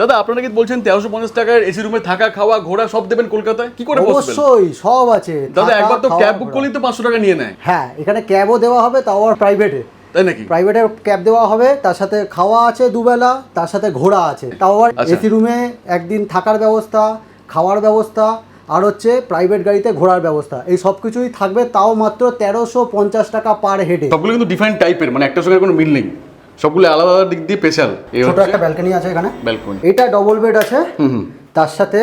দাদা আপনারা কি বলছেন তেরোশো পঞ্চাশ টাকার এসি রুমে থাকা খাওয়া ঘোরা সব দেবেন কলকাতায়? কি করে অবশ্যই সব আছে। দাদা একবার তো ক্যাব বুক করলেই তো পাঁচশো টাকা নিয়ে নেয়। হ্যাঁ এখানে ক্যাবও দেওয়া হবে তাও আবার প্রাইভেটে তাই নাকি? প্রাইভেটে ক্যাব দেওয়া হবে তার সাথে খাওয়া আছে দুবেলা তার সাথে ঘোরা আছে। তাও আবার আচ্ছা। এসি রুমে একদিন থাকার ব্যবস্থা খাওয়ার ব্যবস্থা আর হচ্ছে প্রাইভেট গাড়িতে ঘোরার ব্যবস্থা। এই সব কিছুই থাকবে তাও মাত্র তেরোশো পঞ্চাশ টাকা পার হেডে সবগুলো কিন্তু ডিফারেন্ট টাইপের মানে একটার সঙ্গে কোনো মিল নেই। সবগুলো আলাদা আলাদা দিক দিয়ে স্পেশাল ছোট একটা ব্যালকনি আছে এখানে। ব্যালকনি এটা ডবল বেড আছে হুম তার সাথে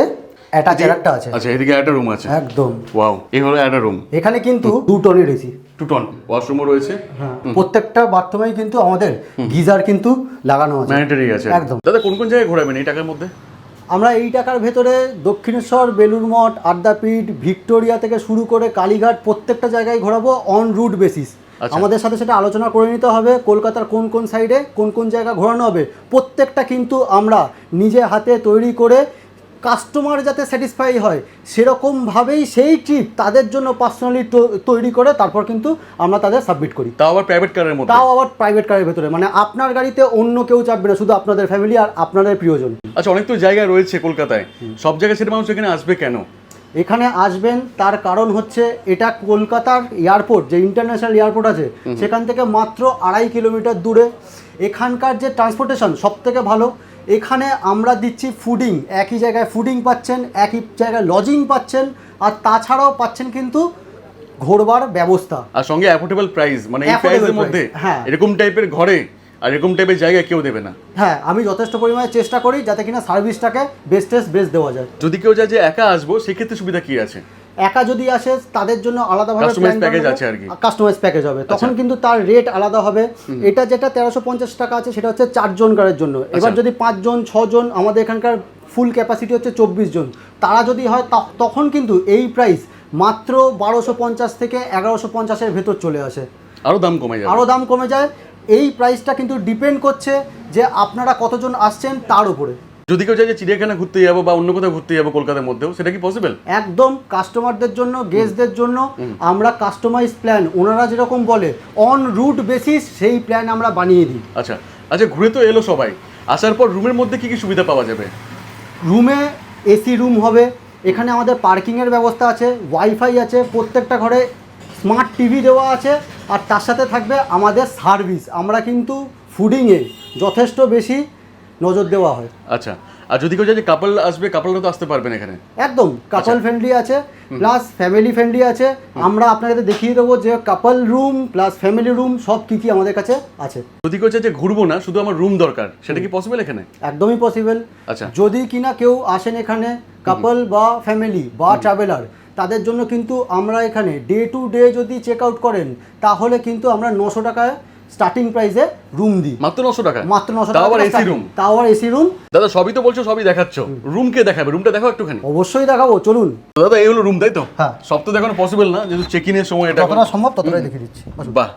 অ্যাটাচের একটা আছে। আচ্ছা এদিকে একটা রুম আছে। একদম। ওয়াও এই হলো একটা রুম এখানে কিন্তু দু টনের এসি টু টন। ওয়াশরুমও রয়েছে। হ্যাঁ প্রত্যেকটা বাথরুমেই কিন্তু আমাদের গিজার কিন্তু লাগানো আছে। ম্যানিটারি আছে। একদম। দাদা কোন কোন জায়গায় ঘোরাবেন এই টাকার মধ্যে? আমরা এই টাকার ভেতরে দক্ষিণেশ্বর বেলুর মঠ আদ্যাপীঠ ভিক্টোরিয়া থেকে শুরু করে কালীঘাট প্রত্যেকটা জায়গায় ঘোরাবো অন রুট বেসিস। আমাদের সাথে সেটা আলোচনা করে নিতে হবে কলকাতার কোন কোন সাইডে কোন কোন জায়গা ঘোরানো হবে। প্রত্যেকটা কিন্তু আমরা নিজে হাতে তৈরি করে কাস্টমার যাতে স্যাটিসফাই হয় সেরকমভাবেই সেই ট্রিপ তাদের জন্য পার্সোনালি তৈরি করে তারপর কিন্তু আমরা তাদের সাবমিট করি। তাও আবার প্রাইভেট কারের মধ্যে? তাও আবার প্রাইভেট কারের ভেতরে। মানে আপনার গাড়িতে অন্য কেউ চাপবে না শুধু আপনাদের ফ্যামিলি আর আপনাদের প্রিয়জন। আচ্ছা অনেক তো জায়গা রয়েছে কলকাতায়। সব জায়গায় সেটা মানুষ এখানে আসবে কেন? এখানে আসবেন তার কারণ হচ্ছে এটা কলকাতার এয়ারপোর্ট যে ইন্টারন্যাশনাল এয়ারপোর্ট আছে সেখান থেকে মাত্র আড়াই কিলোমিটার দূরে। এখানকার যে ট্রান্সপোর্টেশন সব থেকে ভালো এখানে আমরা দিচ্ছি ফুডিং একই জায়গায় ফুডিং পাচ্ছেন একই জায়গায় লজিং পাচ্ছেন আর তাছাড়াও পাচ্ছেন কিন্তু ঘোরবার ব্যবস্থা। আর সঙ্গে অ্যাফোর্ডেবল প্রাইস মানে এই প্রাইসের মধ্যে হ্যাঁ। এরকম টাইপের ঘরে আর এরকম টাইপের জায়গায় কেউ দেবে না। হ্যাঁ আমি যথেষ্ট পরিমাণে চেষ্টা করি যাতে কিনা সার্ভিসটাকে বেস্টেস্ট বেস্ট দেওয়া যায়। যদি কেউ চায় যে একা আসব সেক্ষেত্রে সুবিধা কি আছে? একা যদি আসে তাদের জন্য আলাদাভাবে package আছে আর কি। কাস্টমাইজ প্যাকেজ হবে। তখন আচ্ছা। কিন্তু তার রেট আলাদা হবে। এটা যেটা তেরোশো পঞ্চাশ টাকা আছে সেটা হচ্ছে চারজন কারের জন্য। এবার আচ্ছা। যদি পাঁচজন ছজন আমাদের এখানকার ফুল ক্যাপাসিটি হচ্ছে চব্বিশ জন। তারা যদি হয় তখন কিন্তু এই প্রাইস মাত্র বারোশো পঞ্চাশ থেকে এগারোশো পঞ্চাশের ভেতর চলে আসে। আরও দাম কমে যায় আরও দাম কমে যায়। এই প্রাইসটা কিন্তু ডিপেন্ড করছে যে আপনারা কতজন আসছেন তার উপরে। যদি কেউ চায় যে চিড়িয়াখানা ঘুরতে যাব বা অন্য কোথাও ঘুরতে যাব কলকাতার মধ্যেও সেটা কি পসিবল একদম কাস্টমারদের জন্য গেস্টদের জন্য আমরা কাস্টমাইজ প্ল্যান ওনারা যেরকম বলে অন রুট বেসিস সেই প্ল্যান আমরা বানিয়ে দিই। আচ্ছা আচ্ছা ঘুরে তো এলো সবাই। আসার পর রুমের মধ্যে কি কি সুবিধা পাওয়া যাবে? রুমে এসি রুম হবে এখানে আমাদের পার্কিংয়ের ব্যবস্থা আছে ওয়াইফাই আছে প্রত্যেকটা ঘরে স্মার্ট টিভি দেওয়া আছে আর তার সাথে থাকবে আমাদের সার্ভিস আমরা কিন্তু ফুডিংয়ে যথেষ্ট বেশি নজর দেওয়া হয়। আচ্ছা আর যদি কেউ চায় যে কাপল আসবে কাপলরা তো আসতে পারবেন এখানে। একদম কাপল ফ্রেন্ডলি আছে প্লাস ফ্যামিলি ফ্রেন্ডলি আছে। আমরা আপনাদের দেখিয়ে দেবো যে couple room plus family room সব কী কী আমাদের কাছে আছে। যদি কেউ যে ঘুরবো না শুধু আমার রুম দরকার সেটা কি পসিবল এখানে? একদমই পসিবল আচ্ছা। যদি কিনা কেউ আসেন এখানে কাপল বা ফ্যামিলি বা ট্রাভেলার তাদের জন্য কিন্তু আমরা এখানে ডে টু ডে যদি চেক আউট করেন তাহলে কিন্তু আমরা নশো টাকায় স্টার্টিং প্রাইসে রুম দিই। মাত্র নশো টাকা মাত্র নশো টাকা আবার এসি রুম তাও আবার এসি রুম দাদা সবই তো বলছো সবই দেখাচ্ছ। রুম কে দেখাবে? রুমটা দেখো একটুখানি। অবশ্যই দেখাবো চলুন। দাদা এই হলো রুম তাই তো? হ্যাঁ। সব তো দেখানো পসিবল না যেহেতু চেক ইনের সময় এটা যতটা সম্ভব ততটাই দেখিয়ে দিচ্ছি। বাহ।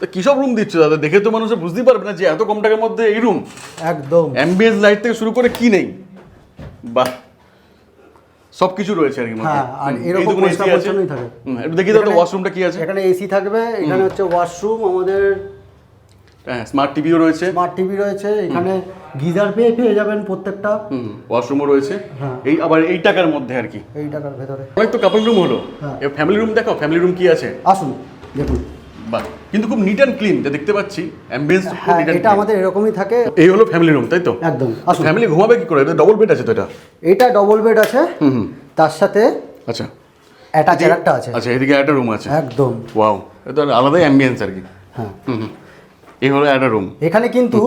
তো কি সব রুম দিচ্ছ দাদা? দেখে তো মানুষ বুঝতেই পারবে না যে এত কম টাকার মধ্যে এই রুম একদম। অ্যাম্বিয়েন্স লাইট থেকে শুরু করে কি নেই? বাহ। সব কিছু রয়েছে আর কি হ্যাঁ আর এরকম পরিষ্কার পরিচ্ছন্নই থাকে। একটু দেখি এখানে- ওয়াশরুমটা কি আছে। এখানে এসি থাকবে এখানে হচ্ছে ওয়াশরুম আমাদের হ্যাঁ স্মার্ট টিভিও রয়েছে। স্মার্ট টিভি রয়েছে এখানে গিজার পেয়ে পেয়ে যাবেন প্রত্যেকটা। হুম ওয়াশরুমও রয়েছে। হ্যাঁ। এই আবার এই টাকার মধ্যে আর কি এই টাকার ভেতরে। অনেক তো কাপল রুম হলো। হ্যাঁ। ফ্যামিলি রুম দেখো ফ্যামিলি রুম কি আছে? আসুন দেখুন। বাহ। কিন্তু খুব নিট অ্যান্ড ক্লিন যা দেখতে পাচ্ছি অ্যাম্বিয়েন্স হ্যাঁ এটা আমাদের এরকমই থাকে। এই হলো ফ্যামিলি রুম তাই তো? একদম। ফ্যামিলি ঘুমাবে কি করে? এটা ডবল বেড আছে তো এটা? এটা ডবল বেড আছে। হুম হুম। তার সাথে আচ্ছা। অ্যাটাচের একটা আছে। আচ্ছা এদিকে একটা রুম আছে। একদম। ওয়াও এটা আলাদাই অ্যাম্বিয়েন্স আর কি। হ্যাঁ। হুম এই হলো একটা রুম এখানে কিন্তু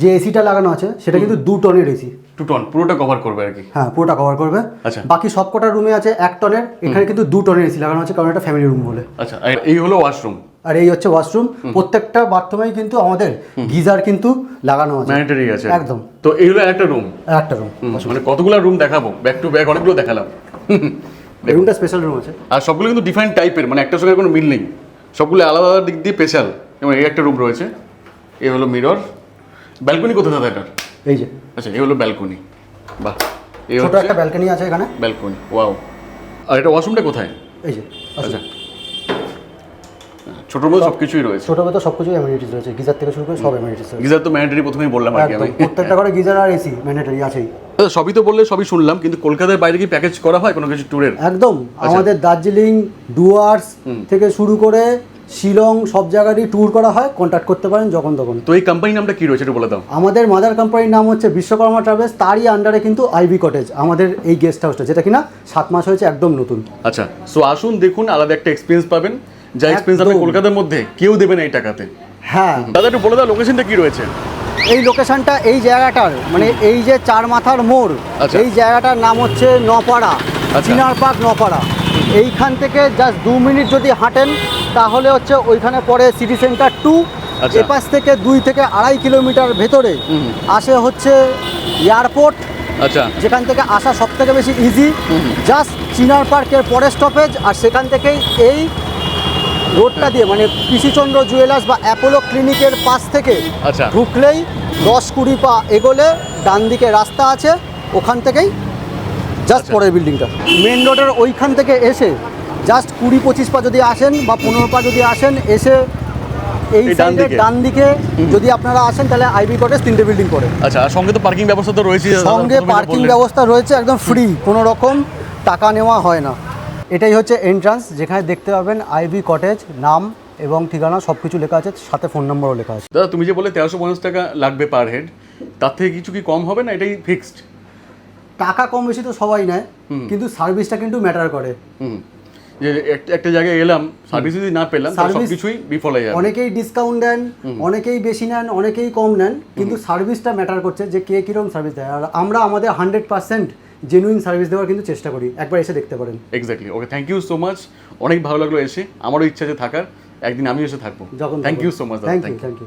যে এসিটা লাগানো আছে সেটা কিন্তু দু টনের এসি টু টন পুরোটা কভার করবে আর কি। হ্যাঁ পুরোটা কভার করবে। আচ্ছা। বাকি সব কটা রুমে আছে এক টনের এখানে কিন্তু দু টনের এসি লাগানো আছে কারণ এটা ফ্যামিলি রুম বলে। আচ্ছা এই হলো ওয়াশরুম আর এই হচ্ছে ওয়াশরুম প্রত্যেকটা বাথরুমেই কিন্তু আমাদের গিজার কিন্তু লাগানো আছে। ম্যানিটারি আছে। একদম। তো এই হলো একটা রুম একটা রুম মানে কতগুলো রুম দেখাবো? ব্যাক টু ব্যাক অনেকগুলো দেখালাম। রুমটা স্পেশাল রুম আছে। আর সবগুলো কিন্তু ডিফারেন্ট টাইপের মানে একটার সঙ্গে কোনো মিল নেই। সবগুলো আলাদা আলাদা দিক দিয়ে স্পেশাল এবং এই একটা রুম রয়েছে। এই হলো মিরর ব্যালকনি কোথায় দাদা এটার? এই যে। আচ্ছা এই হলো ব্যালকনি বাহ এই ছোট একটা ব্যালকনি আছে এখানে। ব্যালকনি ওয়াও আর এটা ওয়াশরুমটা কোথায়? এই যে আচ্ছা। ছোটোর মধ্যে সব কিছুই রয়েছে। ছোটো তো সব কিছু অ্যামিনিটিস রয়েছে। গিজার থেকে শুরু করে সব অ্যামিনিটিস রয়েছে। গিজার তো ম্যান্ডেটারি প্রথমেই বললাম আর কি একদম। আমি। প্রত্যেকটা করে গিজার আর এসি ম্যান্ডেটারি আছেই। সবই তো বললে সবই শুনলাম কিন্তু কলকাতার বাইরে কি প্যাকেজ করা হয় কোনো কিছু ট্যুরের একদম। আমাদের দার্জিলিং ডুয়ার্স থেকে শুরু করে শিলং সব জায়গারই ট্যুর করা হয় কন্ট্যাক্ট করতে পারেন যখন তখন তো এই কোম্পানির নামটা কি রয়েছে একটু বলে দাও। আমাদের মাদার কোম্পানির নাম হচ্ছে বিশ্বকর্মা ট্রাভেলস তারই আন্ডারে কিন্তু আইভি কটেজ আমাদের এই গেস্ট হাউসটা যেটা কিনা সাত মাস হয়েছে একদম নতুন। আচ্ছা সো আসুন দেখুন আলাদা একটা এক্সপিরিয়েন্স পাবেন যা এক্সপিরিয়েন্স আপনি কলকাতার মধ্যে কেউ দেবে না এই টাকাতে। হ্যাঁ। দাদা একটু বলে দাও লোকেশনটা কি রয়েছে? এই লোকেশনটা এই জায়গাটার মানে এই যে চার মাথার মোড় আচ্ছা। এই জায়গাটার নাম হচ্ছে নপাড়া আচ্ছা। চিনার পার্ক নপাড়া। এইখান থেকে জাস্ট দু মিনিট যদি হাঁটেন তাহলে হচ্ছে ওইখানে পড়ে সিটি সেন্টার টু। এপাশ থেকে দুই থেকে আড়াই কিলোমিটার ভেতরে আসে হচ্ছে এয়ারপোর্ট আচ্ছা। যেখান থেকে আসা সব থেকে বেশি ইজি জাস্ট চিনার পার্কের পরের স্টপেজ আর সেখান থেকেই এই রোডটা দিয়ে মানে পিসিচন্দ্র জুয়েলার্স বা অ্যাপোলো ক্লিনিকের পাশ থেকে আচ্ছা। ঢুকলেই দশ কুড়ি পা এগোলে ডান দিকে রাস্তা আছে ওখান থেকেই জাস্ট আচ্ছা। পরের বিল্ডিংটা মেন রোডের ওইখান থেকে এসে জাস্ট কুড়ি পঁচিশ পা যদি আসেন বা পনেরো পা যদি আসেন এসে এই সাইডের দিকে? ডান দিকে যদি আপনারা আসেন তাহলে আইবি কটেজ তিনটে বিল্ডিং পড়ে। আচ্ছা আর সঙ্গে তো পার্কিং ব্যবস্থা তো রয়েছে সঙ্গে পার্কিং ব্যবস্থা রয়েছে একদম ফ্রি কোনো রকম টাকা নেওয়া হয় না। এটাই হচ্ছে এন্ট্রান্স যেখানে দেখতে পাবেন আইভি কটেজ নাম এবং ঠিকানা সব কিছু লেখা আছে সাথে ফোন নম্বরও লেখা আছে। দাদা তুমি যে বলে তেরোশো পঞ্চাশ টাকা লাগবে পার হেড তার থেকে কিছু কি কম হবে না? এটাই ফিক্সড টাকা কম বেশি তো সবাই নেয় কিন্তু সার্ভিসটা কিন্তু ম্যাটার করে। যে একটা জায়গায় এলাম সার্ভিস যদি না পেলাম সব কিছুই বিফল হয়ে যাবে। অনেকেই ডিসকাউন্ট দেন অনেকেই বেশি নেন অনেকেই কম নেন কিন্তু সার্ভিসটা ম্যাটার করছে যে কে কীরকম সার্ভিস দেয়। আর আমরা আমাদের হান্ড্রেড পার্সেন্ট জেনুইন সার্ভিস দেওয়ার কিন্তু চেষ্টা করি। একবার এসে দেখতে পারেন। Exactly okay thank you so much অনেক ভালো লাগল এসে। আমারও ইচ্ছা আছে থাকার। একদিন আমিও এসে থাকব। যখন thank you so much thank you thank you